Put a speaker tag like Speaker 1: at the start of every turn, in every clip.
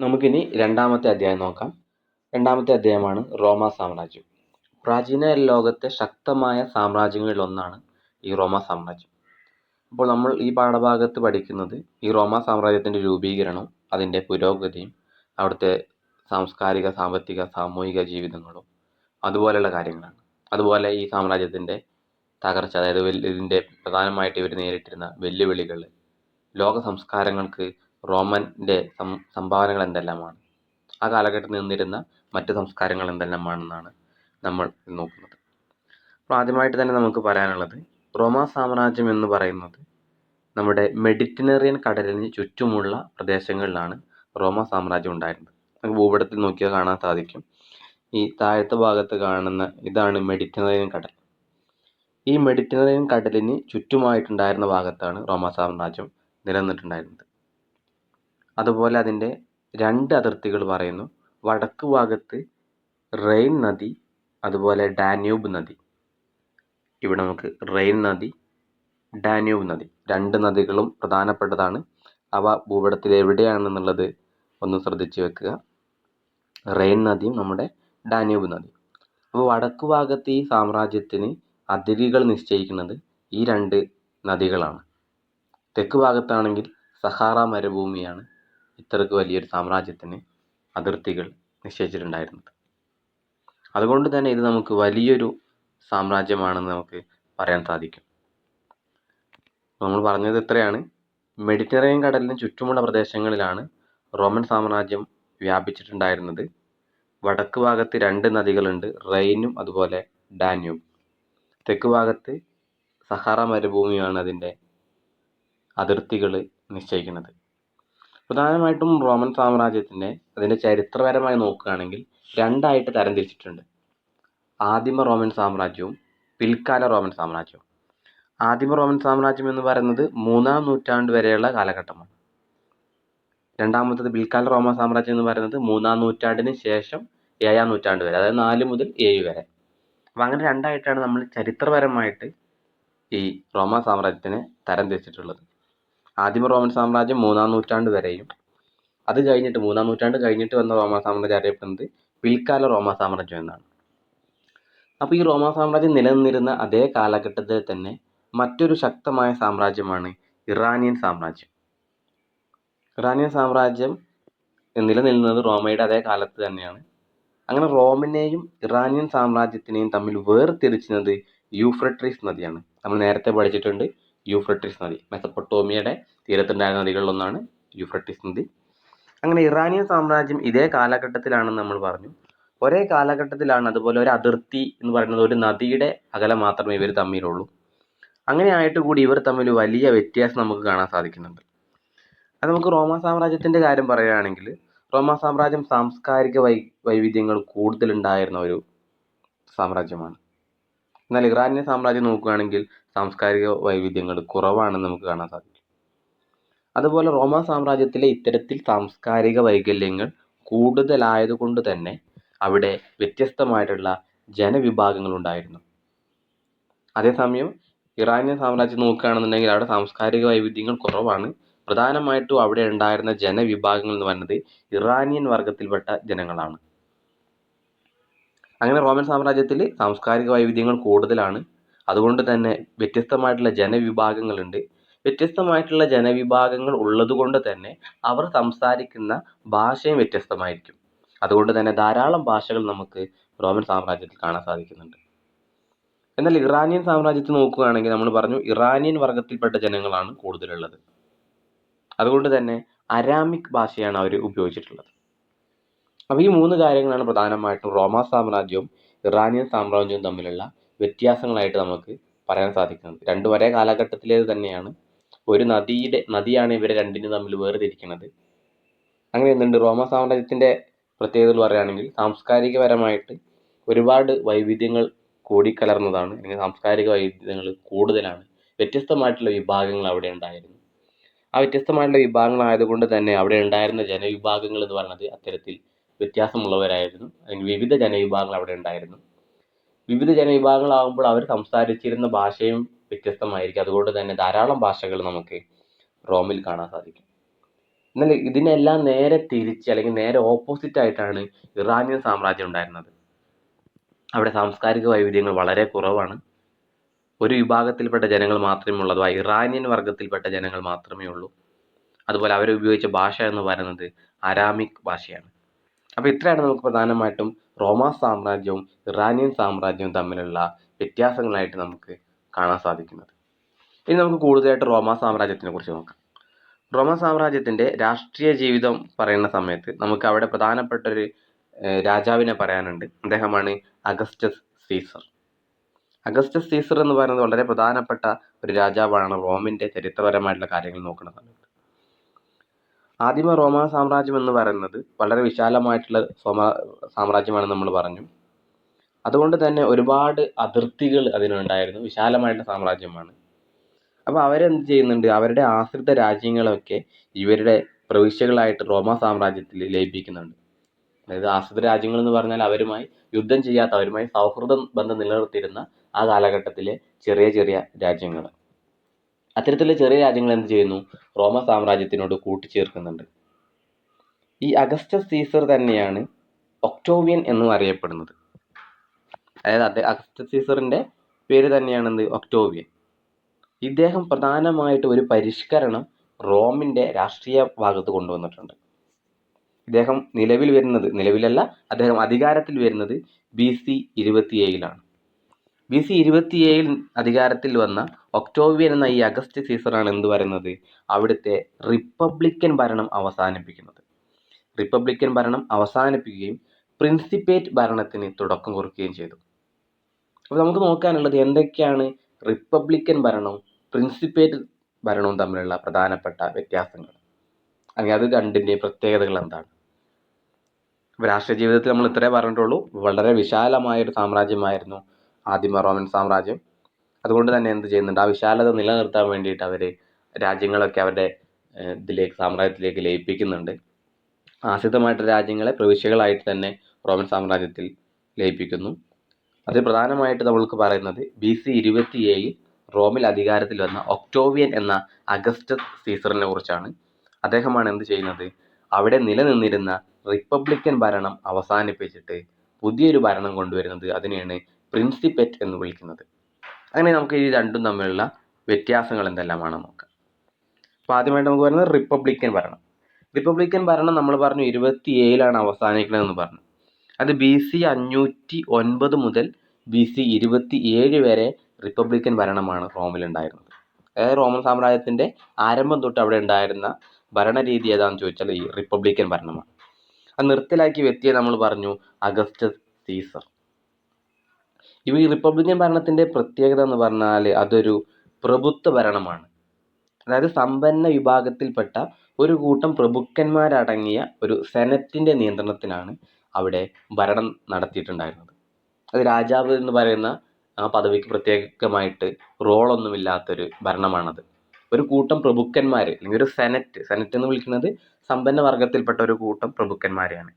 Speaker 1: നമുക്കിനി രണ്ടാമത്തെ അധ്യായം നോക്കാം. രണ്ടാമത്തെ അധ്യായമാണ് റോമ സാമ്രാജ്യം. പ്രാചീന ലോകത്തെ ശക്തമായ സാമ്രാജ്യങ്ങളിൽ ഒന്നാണ് ഈ റോമ സാമ്രാജ്യം. അപ്പോൾ നമ്മൾ ഈ പാഠഭാഗത്ത് പഠിക്കുന്നത് ഈ റോമ സാമ്രാജ്യത്തിന്റെ രൂപീകരണവും അതിന്റെ പുരോഗതിയും അവിടുത്തെ സാംസ്കാരിക സാമ്പത്തിക സാമൂഹിക ജീവിതങ്ങളും അതുപോലെയുള്ള കാര്യങ്ങളാണ്. അതുപോലെ ഈ സാമ്രാജ്യത്തിന്റെ തകർച്ച അതായത് ഇതിന്റെ പ്രധാനമായിട്ട് ഇവർ നേരിട്ടിരുന്ന വെല്ലുവിളികൾ ലോക സംസ്കാരങ്ങൾക്ക് റോമന്റെ സംഭാവനകൾ എന്തെല്ലാമാണ്? ആ കാലഘട്ടത്തിൽ നിന്നിരുന്ന മറ്റ് സംസ്കാരങ്ങൾ എന്തെല്ലാമാണെന്നാണ് നമ്മൾ നോക്കുന്നത്. അപ്പോൾ ആദ്യമായിട്ട് തന്നെ നമുക്ക് പറയാനുള്ളത് റോമ സാമ്രാജ്യം എന്ന് പറയുന്നത് നമ്മുടെ മെഡിറ്ററേനിയൻ കടലിന് ചുറ്റുമുള്ള പ്രദേശങ്ങളിലാണ് റോമ സാമ്രാജ്യം ഉണ്ടായിരുന്നത്. നമുക്ക് ഭൂപടത്തിൽ നോക്കിയാൽ കാണാൻ സാധിക്കും. ഈ താഴത്തെ ഭാഗത്ത് കാണുന്ന ഇതാണ് മെഡിറ്ററേനിയൻ കടൽ. ഈ മെഡിറ്ററേനിയൻ കടലിന് ചുറ്റുമായിട്ടുണ്ടായിരുന്ന ഭാഗത്താണ് റോമ സാമ്രാജ്യം നിലനിന്നിട്ടുണ്ടായിരുന്നത്. അതുപോലെ അതിന്റെ രണ്ട് അതിർത്തികൾ പറയുന്നു. വടക്ക് ഭാഗത്ത് റെയിൻ നദി അതുപോലെ ഡാന്യൂബ് നദി. ഇവിടെ നമുക്ക് റെയിൻ നദി ഡാന്യൂബ് നദി രണ്ട് നദികളും പ്രധാനപ്പെട്ടതാണ്. അവ ഭൂപടത്തിൽ എവിടെയാണെന്നുള്ളത് ഒന്ന് ശ്രദ്ധിച്ചു വെക്കുക. റെയിൻ നദിയും നമ്മുടെ ഡാന്യൂബ് നദിയും. അപ്പോൾ വടക്ക് ഭാഗത്ത് ഈ സാമ്രാജ്യത്തിന് അതിരുകൾ നിശ്ചയിക്കുന്നത് ഈ രണ്ട് നദികളാണ്. തെക്ക് ഭാഗത്താണെങ്കിൽ സഹാറ മരുഭൂമിയാണ്. ഇത്രക്ക് വലിയൊരു സാമ്രാജ്യത്തിന് അതിർത്തികൾ നിശ്ചയിച്ചിട്ടുണ്ടായിരുന്നത്. അതുകൊണ്ട് തന്നെ ഇത് നമുക്ക് വലിയൊരു സാമ്രാജ്യമാണെന്ന് നമുക്ക് പറയാൻ സാധിക്കും. നമ്മൾ പറഞ്ഞത് ഇത്രയാണ്. മെഡിറ്ററേനിയൻ കടലിന് ചുറ്റുമുള്ള പ്രദേശങ്ങളിലാണ് റോമൻ സാമ്രാജ്യം വ്യാപിച്ചിട്ടുണ്ടായിരുന്നത്. വടക്ക് ഭാഗത്ത് രണ്ട് നദികളുണ്ട് റെയിനും അതുപോലെ ഡാന്യൂബ്. തെക്ക് ഭാഗത്ത് സഹാറ മരുഭൂമിയാണ് അതിന്റെ അതിർത്തികൾ നിശ്ചയിക്കുന്നത്. പ്രധാനമായിട്ടും റോമൻ സാമ്രാജ്യത്തിന്റെ അതിന്റെ ചരിത്രപരമായി നോക്കുകയാണെങ്കിൽ രണ്ടായിട്ട് തരംതിരിച്ചിട്ടുണ്ട്. ആദിമ റോമൻ സാമ്രാജ്യവും പിൽക്കാല റോമൻ സാമ്രാജ്യവും. ആദിമ റോമൻ സാമ്രാജ്യം എന്ന് പറയുന്നത് മൂന്നാം നൂറ്റാണ്ട് വരെയുള്ള കാലഘട്ടമാണ്. രണ്ടാമത്തത് പിൽക്കാല റോമൻ സാമ്രാജ്യം എന്ന് പറയുന്നത് മൂന്നാം നൂറ്റാണ്ടിന് ശേഷം ഏഴാം നൂറ്റാണ്ട് വരെ അതായത് നാല് മുതൽ ഏഴ് വരെ. അപ്പം അങ്ങനെ രണ്ടായിട്ടാണ് നമ്മൾ ചരിത്രപരമായിട്ട് ഈ റോമ സാമ്രാജ്യത്തിനെ തരംതിരിച്ചിട്ടുള്ളത്. ആദിമ റോമൻ സാമ്രാജ്യം മൂന്നാം നൂറ്റാണ്ട് വരെയും. അത് കഴിഞ്ഞിട്ട് മൂന്നാം നൂറ്റാണ്ട് കഴിഞ്ഞിട്ട് വന്ന റോമൻ സാമ്രാജ്യം അറിയപ്പെടുന്നത് പിൽക്കാല റോമ സാമ്രാജ്യം എന്നാണ്. അപ്പോൾ ഈ റോമ സാമ്രാജ്യം നിലനിന്നിരുന്ന അതേ കാലഘട്ടത്തിൽ തന്നെ മറ്റൊരു ശക്തമായ സാമ്രാജ്യമാണ് ഇറാനിയൻ സാമ്രാജ്യം. ഇറാനിയൻ സാമ്രാജ്യം നിലനിൽക്കുന്നത് റോമയുടെ അതേ കാലത്ത് തന്നെയാണ്. അങ്ങനെ റോമിനെയും ഇറാനിയൻ സാമ്രാജ്യത്തിനെയും തമ്മിൽ വേർതിരിച്ചിരുന്നത് യൂഫ്രട്രീസ് നദിയാണ്. നമ്മൾ നേരത്തെ പഠിച്ചിട്ടുണ്ട് യൂഫ്രട്രീസ് നദി മെസപ്പൊട്ടോമിയയുടെ തീരത്തുണ്ടായിരുന്ന നദികളിലൊന്നാണ് യൂഫ്രട്ടീസ് നദി. അങ്ങനെ ഇറാനിയൻ സാമ്രാജ്യം ഇതേ കാലഘട്ടത്തിലാണെന്ന് നമ്മൾ പറഞ്ഞു. ഒരേ കാലഘട്ടത്തിലാണ് അതുപോലെ ഒരു അതിർത്തി എന്ന് പറയുന്നത് ഒരു നദിയുടെ അകലം മാത്രമേ ഇവർ തമ്മിലുള്ളൂ. അങ്ങനെ ആയിട്ട് കൂടി ഇവർ തമ്മിൽ വലിയ വ്യത്യാസം നമുക്ക് കാണാൻ സാധിക്കുന്നുണ്ട്. അത് നമുക്ക് റോമാ സാമ്രാജ്യത്തിന്റെ കാര്യം പറയുകയാണെങ്കിൽ റോമാ സാമ്രാജ്യം സാംസ്കാരിക വൈ വൈവിധ്യങ്ങൾ കൂടുതലുണ്ടായിരുന്ന ഒരു സാമ്രാജ്യമാണ്. എന്നാൽ ഇറാനിയൻ സാമ്രാജ്യം നോക്കുകയാണെങ്കിൽ സാംസ്കാരിക വൈവിധ്യങ്ങൾ കുറവാണെന്ന് നമുക്ക് കാണാൻ സാധിക്കും. അതുപോലെ റോമാ സാമ്രാജ്യത്തിലെ ഇത്തരത്തിൽ സാംസ്കാരിക വൈകല്യങ്ങൾ കൂടുതലായതുകൊണ്ട് തന്നെ അവിടെ വ്യത്യസ്തമായിട്ടുള്ള ജനവിഭാഗങ്ങൾ ഉണ്ടായിരുന്നു. അതേസമയം ഇറാനിയൻ സാമ്രാജ്യം നോക്കുകയാണെന്നുണ്ടെങ്കിൽ അവിടെ സാംസ്കാരിക വൈവിധ്യങ്ങൾ കുറവാണ്. പ്രധാനമായിട്ടും അവിടെ ഉണ്ടായിരുന്ന ജനവിഭാഗങ്ങൾ എന്ന് പറയുന്നത് ഇറാനിയൻ വർഗത്തിൽപ്പെട്ട ജനങ്ങളാണ്. അങ്ങനെ റോമൻ സാമ്രാജ്യത്തിൽ സാംസ്കാരിക വൈവിധ്യങ്ങൾ കൂടുതലാണ്. അതുകൊണ്ട് തന്നെ വ്യത്യസ്തമായിട്ടുള്ള ജനവിഭാഗങ്ങളുണ്ട്. വ്യത്യസ്തമായിട്ടുള്ള ജനവിഭാഗങ്ങൾ ഉള്ളതുകൊണ്ട് തന്നെ അവർ സംസാരിക്കുന്ന ഭാഷയും വ്യത്യസ്തമായിരിക്കും. അതുകൊണ്ട് തന്നെ ധാരാളം ഭാഷകൾ നമുക്ക് റോമൻ സാമ്രാജ്യത്തിൽ കാണാൻ സാധിക്കുന്നുണ്ട്. എന്നാൽ ഇറാനിയൻ സാമ്രാജ്യത്തിൽ നോക്കുകയാണെങ്കിൽ നമ്മൾ പറഞ്ഞു ഇറാനിയൻ വർഗത്തിൽപ്പെട്ട ജനങ്ങളാണ് കൂടുതലുള്ളത്. അതുകൊണ്ട് തന്നെ അരാമിക് ഭാഷയാണ് അവർ ഉപയോഗിച്ചിട്ടുള്ളത്. അപ്പോൾ ഈ മൂന്ന് കാര്യങ്ങളാണ് പ്രധാനമായിട്ടും റോമ സാമ്രാജ്യവും ഇറാനിയൻ സാമ്രാജ്യവും തമ്മിലുള്ള വ്യത്യാസങ്ങളായിട്ട് നമുക്ക് പറയാൻ സാധിക്കുന്നത്. രണ്ടും ഒരേ കാലഘട്ടത്തിലേത് തന്നെയാണ്. ഒരു നദിയുടെ നദിയാണ് ഇവരെ രണ്ടിനും തമ്മിൽ വേർതിരിക്കുന്നത് അങ്ങനെ എന്തുണ്ട്? റോമ സാമ്രാജ്യത്തിന്റെ പ്രത്യേകതകൾ പറയുകയാണെങ്കിൽ സാംസ്കാരികപരമായിട്ട് ഒരുപാട് വൈവിധ്യങ്ങൾ കൂടിക്കലർന്നതാണ്. അല്ലെങ്കിൽ സാംസ്കാരിക വൈവിധ്യങ്ങൾ കൂടുതലാണ്. വ്യത്യസ്തമായിട്ടുള്ള വിഭാഗങ്ങൾ അവിടെ ഉണ്ടായിരുന്നു. ആ വ്യത്യസ്തമായിട്ടുള്ള വിഭാഗങ്ങളായതുകൊണ്ട് തന്നെ അവിടെ ഉണ്ടായിരുന്ന ജനവിഭാഗങ്ങൾ എന്ന് പറയുന്നത് അത്തരത്തിൽ വ്യത്യാസമുള്ളവരായിരുന്നു. അല്ലെങ്കിൽ വിവിധ ജനവിഭാഗങ്ങൾ അവിടെ ഉണ്ടായിരുന്നു. വിവിധ ജനവിഭാഗങ്ങളാകുമ്പോൾ അവർ സംസാരിച്ചിരുന്ന ഭാഷയും വ്യത്യസ്തമായിരിക്കും. അതുകൊണ്ട് തന്നെ ധാരാളം ഭാഷകൾ നമുക്ക് റോമിൽ കാണാൻ സാധിക്കും. എന്നാൽ ഇതിനെല്ലാം നേരെ തിരിച്ച് അല്ലെങ്കിൽ നേരെ ഓപ്പോസിറ്റ് ആയിട്ടാണ് ഇറാനിയൻ സാമ്രാജ്യം ഉണ്ടായിരുന്നത്. അവിടെ സാംസ്കാരിക വൈവിധ്യങ്ങൾ വളരെ കുറവാണ്. ഒരു വിഭാഗത്തിൽപ്പെട്ട ജനങ്ങൾ മാത്രമേ ഉള്ളൂ. അഥവാ ഇറാനിയൻ വർഗത്തിൽപ്പെട്ട ജനങ്ങൾ മാത്രമേ ഉള്ളൂ. അതുപോലെ അവർ ഉപയോഗിച്ച ഭാഷ എന്ന് പറയുന്നത് അരാമിക് ഭാഷയാണ്. അപ്പോൾ ഇത്രയാണ് നമുക്ക് പ്രധാനമായിട്ടും റോമാ സാമ്രാജ്യവും ഇറാനിയൻ സാമ്രാജ്യവും തമ്മിലുള്ള വ്യത്യാസങ്ങളായിട്ട് നമുക്ക് കാണാൻ സാധിക്കുന്നത്. ഇനി നമുക്ക് കൂടുതലായിട്ട് റോമാ സാമ്രാജ്യത്തിനെ കുറിച്ച് നോക്കാം. റോമാ സാമ്രാജ്യത്തിന്റെ രാഷ്ട്രീയ ജീവിതം പറയുന്ന സമയത്ത് നമുക്ക് അവിടെ പ്രധാനപ്പെട്ട ഒരു രാജാവിനെ പറയാനുണ്ട്. അദ്ദേഹമാണ് അഗസ്റ്റസ് സീസർ. അഗസ്റ്റസ് സീസർ എന്ന് പറയുന്നത് വളരെ പ്രധാനപ്പെട്ട ഒരു രാജാവാണ് റോമിന്റെ ചരിത്രപരമായിട്ടുള്ള കാര്യങ്ങൾ നോക്കുന്ന സമയത്ത്. ആദിമ റോമാ സാമ്രാജ്യം എന്ന് പറയുന്നത് വളരെ വിശാലമായിട്ടുള്ള സോമാ സാമ്രാജ്യമാണ് നമ്മൾ പറഞ്ഞു. അതുകൊണ്ട് തന്നെ ഒരുപാട് അതിർത്തികൾ അതിനുണ്ടായിരുന്നു വിശാലമായിട്ടുള്ള സാമ്രാജ്യമാണ്. അപ്പോൾ അവരെന്ത് ചെയ്യുന്നുണ്ട്? അവരുടെ ആശ്രിത രാജ്യങ്ങളൊക്കെ ഇവരുടെ പ്രവിശ്യകളായിട്ട് റോമാ സാമ്രാജ്യത്തിൽ ലയിപ്പിക്കുന്നുണ്ട്. അതായത് ആശ്രിത രാജ്യങ്ങൾ എന്ന് പറഞ്ഞാൽ അവരുമായി യുദ്ധം ചെയ്യാത്ത അവരുമായി സൗഹൃദ ബന്ധം നിലനിർത്തിയിരുന്ന ആ കാലഘട്ടത്തിലെ ചെറിയ ചെറിയ രാജ്യങ്ങൾ അത്തരത്തിലുള്ള ചെറിയ രാജ്യങ്ങൾ എന്ത് ചെയ്യുന്നു? റോമ സാമ്രാജ്യത്തിനോട് കൂട്ടിച്ചേർക്കുന്നുണ്ട്. ഈ അഗസ്റ്റസ് സീസർ തന്നെയാണ് ഒക്ടോവിയൻ എന്നും അറിയപ്പെടുന്നത്. അതായത് അദ്ദേഹം അഗസ്റ്റസ് സീസറിന്റെ പേര് തന്നെയാണ് എന്ത്? ഒക്ടോവിയൻ. ഇദ്ദേഹം പ്രധാനമായിട്ട് ഒരു പരിഷ്കരണം റോമിന്റെ രാഷ്ട്രീയ ഭാഗത്ത് കൊണ്ടുവന്നിട്ടുണ്ട്. ഇദ്ദേഹം നിലവിൽ വരുന്നത് നിലവിലല്ല അദ്ദേഹം അധികാരത്തിൽ വരുന്നത് ബി സി ഇരുപത്തിയേഴിലാണ്. ബി സി ഇരുപത്തിയേഴിൽ അധികാരത്തിൽ വന്ന ഒക്ടോവിയൻ എന്ന ഈ അഗസ്റ്റ് സീസറാണ് എന്ത് പറയുന്നത്? അവിടുത്തെ റിപ്പബ്ലിക്കൻ ഭരണം അവസാനിപ്പിക്കുന്നത്. റിപ്പബ്ലിക്കൻ ഭരണം അവസാനിപ്പിക്കുകയും പ്രിൻസിപ്പേറ്റ് ഭരണത്തിന് തുടക്കം കുറിക്കുകയും ചെയ്തു. അപ്പോൾ നമുക്ക് നോക്കാനുള്ളത് എന്തൊക്കെയാണ് റിപ്പബ്ലിക്കൻ ഭരണവും പ്രിൻസിപ്പേറ്റ് ഭരണവും തമ്മിലുള്ള പ്രധാനപ്പെട്ട വ്യത്യാസങ്ങൾ? അല്ലെങ്കിൽ അത് രണ്ടിന്റെയും പ്രത്യേകതകൾ എന്താണ്? രാഷ്ട്രീയ ജീവിതത്തിൽ നമ്മൾ ഇത്രേ പറഞ്ഞിട്ടുള്ളൂ. വളരെ വിശാലമായ ഒരു സാമ്രാജ്യമായിരുന്നു ആദിമ റോമൻ സാമ്രാജ്യം. അതുകൊണ്ട് തന്നെ എന്ത് ചെയ്യുന്നുണ്ട്? ആ വിശാലത നിലനിർത്താൻ വേണ്ടിയിട്ട് അവർ രാജ്യങ്ങളൊക്കെ അവരുടെ ഇതിലേക്ക് സാമ്രാജ്യത്തിലേക്ക് ലയിപ്പിക്കുന്നുണ്ട്. ആശ്രിതമായിട്ടുള്ള രാജ്യങ്ങളെ പ്രവിശ്യകളായിട്ട് തന്നെ റോമൻ സാമ്രാജ്യത്തിൽ ലയിപ്പിക്കുന്നു. അത് പ്രധാനമായിട്ട് നമ്മൾക്ക് പറയുന്നത് ബി സി ഇരുപത്തിയേഴിൽ റോമിൽ അധികാരത്തിൽ വന്ന ഒക്ടോവിയൻ എന്ന അഗസ്റ്റസ് സീസറിനെ കുറിച്ചാണ്. അദ്ദേഹമാണ് എന്ത് ചെയ്യുന്നത്? അവിടെ നിലനിന്നിരുന്ന റിപ്പബ്ലിക്കൻ ഭരണം അവസാനിപ്പിച്ചിട്ട് പുതിയൊരു ഭരണം കൊണ്ടുവരുന്നത്. അതിനെയാണ് പ്രിൻസിപ്പറ്റ് എന്ന് വിളിക്കുന്നത്. അങ്ങനെ നമുക്ക് ഈ രണ്ടും തമ്മിലുള്ള വ്യത്യാസങ്ങൾ എന്തെല്ലാമാണെന്ന് നോക്കാം. അപ്പോൾ ആദ്യമായിട്ട് നമുക്ക് പറയുന്നത് റിപ്പബ്ലിക്കൻ ഭരണം. റിപ്പബ്ലിക്കൻ ഭരണം നമ്മൾ പറഞ്ഞു ഇരുപത്തി ഏഴിലാണ് അവസാനിക്കുന്നതെന്ന് പറഞ്ഞു. അത് ബി സി അഞ്ഞൂറ്റി ഒൻപത് മുതൽ ബി സി ഇരുപത്തി ഏഴ് വരെ റിപ്പബ്ലിക്കൻ ഭരണമാണ് റോമിലുണ്ടായിരുന്നത്. അതായത് റോമൻ സാമ്രാജ്യത്തിന്റെ ആരംഭം തൊട്ട് അവിടെ ഉണ്ടായിരുന്ന ഭരണരീതി ഏതാണെന്ന് ചോദിച്ചാൽ ഈ റിപ്പബ്ലിക്കൻ ഭരണമാണ്. അത് നിർത്തലാക്കിയ വ്യക്തിയെ നമ്മൾ പറഞ്ഞു അഗസ്റ്റസ് സീസർ. ഈ റിപ്പബ്ലിക്കൻ ഭരണത്തിന്റെ പ്രത്യേകത എന്ന് പറഞ്ഞാൽ അതൊരു പ്രഭുത്വ ഭരണമാണ്. അതായത് സമ്പന്ന വിഭാഗത്തിൽപ്പെട്ട ഒരു കൂട്ടം പ്രഭുക്കന്മാരടങ്ങിയ ഒരു സെനറ്റിന്റെ നിയന്ത്രണത്തിലാണ് അവിടെ ഭരണം നടത്തിയിട്ടുണ്ടായിരുന്നത്. അത് രാജാവ് എന്ന് പറയുന്ന ആ പദവിക്ക് പ്രത്യേകമായിട്ട് റോളൊന്നുമില്ലാത്തൊരു ഭരണമാണത്. ഒരു കൂട്ടം പ്രഭുക്കന്മാർ അല്ലെങ്കിൽ ഒരു സെനറ്റ് സെനറ്റ് എന്ന് വിളിക്കുന്നത് സമ്പന്ന വർഗത്തിൽപ്പെട്ട ഒരു കൂട്ടം പ്രഭുക്കന്മാരെയാണ്.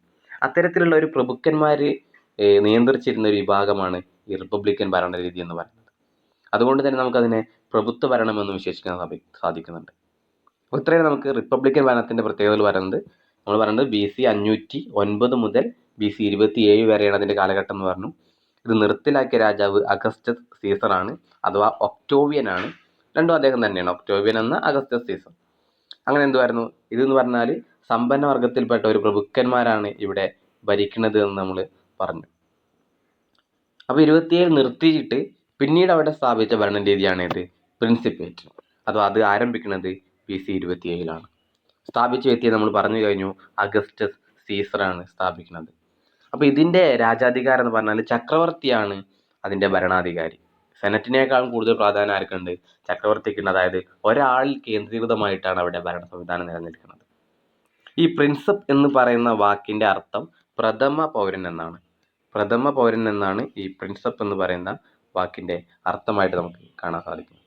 Speaker 1: അത്തരത്തിലുള്ള ഒരു പ്രഭുക്കന്മാർ നിയന്ത്രിച്ചിരുന്ന ഒരു വിഭാഗമാണ് ഈ റിപ്പബ്ലിക്കൻ ഭരണരീതി എന്ന് പറയുന്നത്. അതുകൊണ്ട് തന്നെ നമുക്കതിനെ പ്രഭുത്വ ഭരണം എന്ന് വിശേഷിക്കാൻ സാധി- സാധിക്കുന്നുണ്ട്. അപ്പോൾ ഇത്രയാണ് നമുക്ക് റിപ്പബ്ലിക്കൻ ഭരണത്തിന്റെ പ്രത്യേകതകൾ പറയുന്നത്. നമ്മൾ പറയുന്നത് ബി സി അഞ്ഞൂറ്റി ഒൻപത് മുതൽ ബി സി ഇരുപത്തി ഏഴ് വരെയാണ് അതിന്റെ കാലഘട്ടം എന്ന് പറഞ്ഞു. ഇത് നിർത്തലാക്കിയ രാജാവ് അഗസ്റ്റസ് സീസറാണ് അഥവാ ഒക്ടോവിയൻ ആണ്. രണ്ടും അദ്ദേഹം തന്നെയാണ് ഒക്ടോവിയൻ എന്ന അഗസ്റ്റസ് സീസർ. അങ്ങനെ എന്തുവായിരുന്നു? ഇതെന്ന് പറഞ്ഞാൽ സമ്പന്ന വർഗത്തിൽപ്പെട്ട ഒരു പ്രഭുക്കന്മാരാണ് ഇവിടെ ഭരിക്കുന്നത് എന്ന് നമ്മൾ പറഞ്ഞു. അപ്പോൾ ഇരുപത്തിയേഴ് നിർത്തിയിട്ട് പിന്നീട് അവിടെ സ്ഥാപിച്ച ഭരണരീതിയാണ് ഇത് പ്രിൻസിപ്പേറ്റ് അഥവാ അത് ആരംഭിക്കുന്നത് ബി സി ഇരുപത്തിയേഴിലാണ്. സ്ഥാപിച്ച വ്യക്തിയെ നമ്മൾ പറഞ്ഞു കഴിഞ്ഞു അഗസ്റ്റസ് സീസറാണ് സ്ഥാപിക്കുന്നത്. അപ്പോൾ ഇതിന്റെ രാജാധികാരം എന്ന് പറഞ്ഞാൽ ചക്രവർത്തിയാണ് അതിന്റെ ഭരണാധികാരി. സെനറ്റിനേക്കാളും കൂടുതൽ പ്രാധാന്യം ആർക്കുണ്ട്? ചക്രവർത്തിക്കുണ്ട് അതായത് ഒരാൾ കേന്ദ്രീകൃതമായിട്ടാണ് അവിടെ ഭരണ സംവിധാനം നിലനിൽക്കുന്നത്. ഈ പ്രിൻസപ്പ് എന്ന് പറയുന്ന വാക്കിന്റെ അർത്ഥം പ്രഥമ പൗരൻ എന്നാണ്. പ്രഥമ പൗരൻ എന്നാണ് ഈ പ്രിൻസപ്പ് എന്ന് പറയുന്ന വാക്കിന്റെ അർത്ഥമായിട്ട് നമുക്ക് കാണാൻ സാധിക്കും.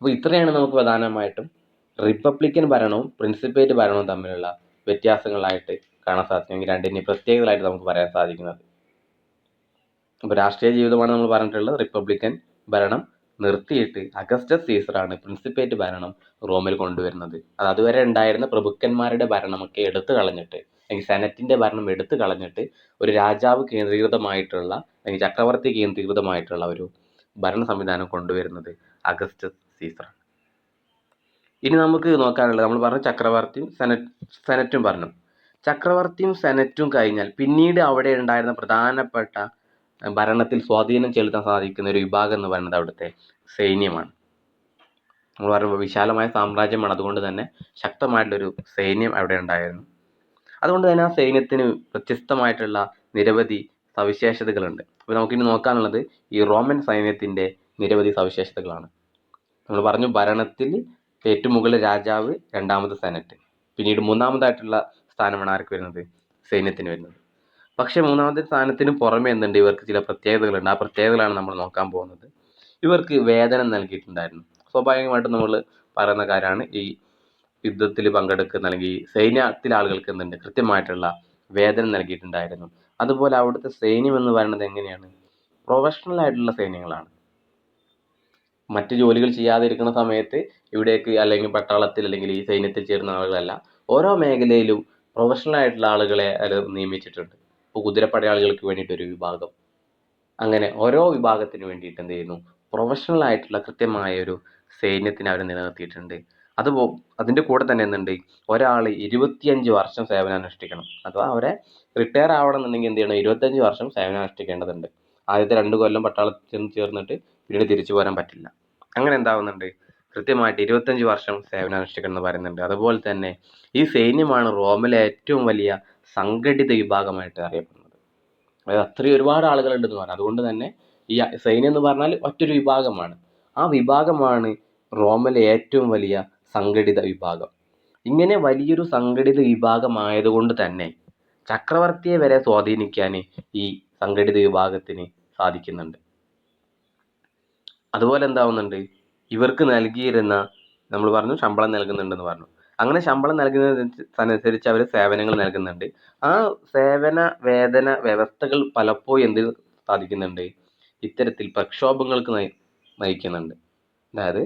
Speaker 1: അപ്പോൾ ഇത്രയാണ് നമുക്ക് പ്രധാനമായിട്ടും റിപ്പബ്ലിക്കൻ ഭരണവും പ്രിൻസിപ്പേറ്റ് ഭരണവും തമ്മിലുള്ള വ്യത്യാസങ്ങളായിട്ട് കാണാൻ സാധിക്കും. രണ്ടിന്റെ പ്രത്യേകതകളായിട്ട് നമുക്ക് പറയാൻ സാധിക്കുന്നത്. അപ്പോൾ രാഷ്ട്രീയ ജീവിതമാണ് നമ്മൾ പറഞ്ഞിട്ടുള്ളത്. റിപ്പബ്ലിക്കൻ ഭരണം നിർത്തിയിട്ട് അഗസ്റ്റസ് സീസറാണ് പ്രിൻസിപ്പേറ്റ് ഭരണം റോമിൽ കൊണ്ടുവരുന്നത്. അത് അതുവരെ ഉണ്ടായിരുന്ന പ്രഭുക്കന്മാരുടെ ഭരണമൊക്കെ എടുത്തു കളഞ്ഞിട്ട് അല്ലെങ്കിൽ സെനറ്റിന്റെ ഭരണം എടുത്തു കളഞ്ഞിട്ട് ഒരു രാജാവ് കേന്ദ്രീകൃതമായിട്ടുള്ള അല്ലെങ്കിൽ ചക്രവർത്തി കേന്ദ്രീകൃതമായിട്ടുള്ള ഒരു ഭരണ സംവിധാനം കൊണ്ടുവരുന്നത് അഗസ്റ്റസ് സീസറാണ് ഇനി നമുക്ക് നോക്കാനുള്ളത് നമ്മൾ പറഞ്ഞു ചക്രവർത്തിയും സെനറ്റ് സെനറ്റും പറഞ്ഞു ചക്രവർത്തിയും സെനറ്റും കഴിഞ്ഞാൽ പിന്നീട് അവിടെ ഉണ്ടായിരുന്ന പ്രധാനപ്പെട്ട ഭരണത്തിൽ സ്വാധീനം ചെലുത്താൻ സാധിക്കുന്ന ഒരു വിഭാഗം എന്ന് പറയുന്നത് അവിടുത്തെ സൈന്യമാണ്. നമ്മൾ പറയുമ്പോൾ വിശാലമായ സാമ്രാജ്യമാണ്. അതുകൊണ്ട് തന്നെ ശക്തമായിട്ടുള്ളൊരു സൈന്യം അവിടെ ഉണ്ടായിരുന്നു. അതുകൊണ്ട് തന്നെ ആ സൈന്യത്തിന് വ്യത്യസ്തമായിട്ടുള്ള നിരവധി സവിശേഷതകളുണ്ട്. അപ്പോൾ നമുക്കിനി നോക്കാനുള്ളത് ഈ റോമൻ സൈന്യത്തിന്റെ നിരവധി സവിശേഷതകളാണ്. നമ്മൾ പറഞ്ഞു ഭരണത്തിൽ ഏറ്റവും മുകളിൽ രാജാവ് രണ്ടാമത് സെനറ്റ് പിന്നീട് മൂന്നാമതായിട്ടുള്ള സ്ഥാനമാണ് ആർക്ക് വരുന്നത്? സൈന്യത്തിന് വരുന്നത്. പക്ഷേ മൂന്നാമത്തെ സ്ഥാനത്തിന് പുറമേ എന്തുണ്ട്? ഇവർക്ക് ചില പ്രത്യേകതകളുണ്ട്. ആ പ്രത്യേകതകളാണ് നമ്മൾ നോക്കാൻ പോകുന്നത്. ഇവർക്ക് വേതനം നൽകിയിട്ടുണ്ടായിരുന്നു. സ്വാഭാവികമായിട്ടും നമ്മൾ പറയുന്ന കാര്യമാണ് ഈ യുദ്ധത്തിൽ പങ്കെടുക്കുന്ന അല്ലെങ്കിൽ സൈന്യത്തിൽ ആളുകൾക്ക് എന്തുണ്ട്? കൃത്യമായിട്ടുള്ള വേതനം നൽകിയിട്ടുണ്ടായിരുന്നു. അതുപോലെ അവിടുത്തെ സൈന്യം എന്ന് പറയുന്നത് എങ്ങനെയാണ്? പ്രൊഫഷണൽ ആയിട്ടുള്ള സൈന്യങ്ങളാണ്. മറ്റ് ജോലികൾ ചെയ്യാതെ ഇരിക്കുന്ന സമയത്ത് ഇവിടേക്ക് അല്ലെങ്കിൽ പട്ടാളത്തിൽ അല്ലെങ്കിൽ ഈ സൈന്യത്തിൽ ചേരുന്ന ആളുകളല്ല. ഓരോ മേഖലയിലും പ്രൊഫഷണൽ ആയിട്ടുള്ള ആളുകളെ നിയമിച്ചിട്ടുണ്ട്. ഇപ്പോൾ കുതിരപ്പടയാളികൾക്ക് വേണ്ടിയിട്ട് ഒരു വിഭാഗം. അങ്ങനെ ഓരോ വിഭാഗത്തിന് വേണ്ടിയിട്ട് എന്ത് ചെയ്യുന്നു? പ്രൊഫഷണൽ ആയിട്ടുള്ള കൃത്യമായ ഒരു സൈന്യത്തിനെ അവർ നിലനിർത്തിയിട്ടുണ്ട്. അതുപോ അതിന്റെ കൂടെ തന്നെ എന്തുണ്ട്? ഒരാൾ ഇരുപത്തിയഞ്ച് വർഷം സേവനം അനുഷ്ഠിക്കണം. അഥവാ അവരെ റിട്ടയർ ആവണമെന്നുണ്ടെങ്കിൽ എന്ത് ചെയ്യണം? ഇരുപത്തഞ്ച് വർഷം സേവനം അനുഷ്ഠിക്കേണ്ടതുണ്ട്. ആദ്യത്തെ രണ്ട് കൊല്ലം പട്ടാളത്തിൽ ചേർന്നിട്ട് പിന്നീട് തിരിച്ചു പോരാൻ പറ്റില്ല. അങ്ങനെ എന്താവുന്നുണ്ട്? കൃത്യമായിട്ട് ഇരുപത്തഞ്ച് വർഷം സേവനം അനുഷ്ഠിക്കണം എന്ന് പറയുന്നുണ്ട്. അതുപോലെ തന്നെ ഈ സൈന്യമാണ് റോമിലെ ഏറ്റവും വലിയ സംഘടിത വിഭാഗമായിട്ട് അറിയപ്പെടുന്നത്. അതായത് അത്രയും ഒരുപാട് ആളുകളുണ്ടെന്ന് പറഞ്ഞു അതുകൊണ്ട് തന്നെ ഈ സൈന്യം എന്ന് പറഞ്ഞാൽ ഒറ്റൊരു വിഭാഗമാണ്. ആ വിഭാഗമാണ് റോമിലെ ഏറ്റവും വലിയ സംഘടിത വിഭാഗം. ഇങ്ങനെ വലിയൊരു സംഘടിത വിഭാഗമായതുകൊണ്ട് തന്നെ ചക്രവർത്തിയെ വരെ സ്വാധീനിക്കാൻ ഈ സംഘടിത വിഭാഗത്തിന് സാധിക്കുന്നുണ്ട്. അതുപോലെ എന്താവുന്നുണ്ട്? ഇവർക്ക് നൽകിയിരുന്ന നമ്മൾ പറഞ്ഞു ശമ്പളം നൽകുന്നുണ്ടെന്ന് പറഞ്ഞു. അങ്ങനെ ശമ്പളം നൽകുന്നതനുസരിച്ച് അവർ സേവനങ്ങൾ നൽകുന്നുണ്ട്. ആ സേവന വേതന വ്യവസ്ഥകൾ പലപ്പോഴും എന്ത് സാധിക്കുന്നുണ്ട്? ഇത്തരത്തിൽ പ്രക്ഷോഭങ്ങൾക്ക് നയി നയിക്കുന്നുണ്ട്. അതായത്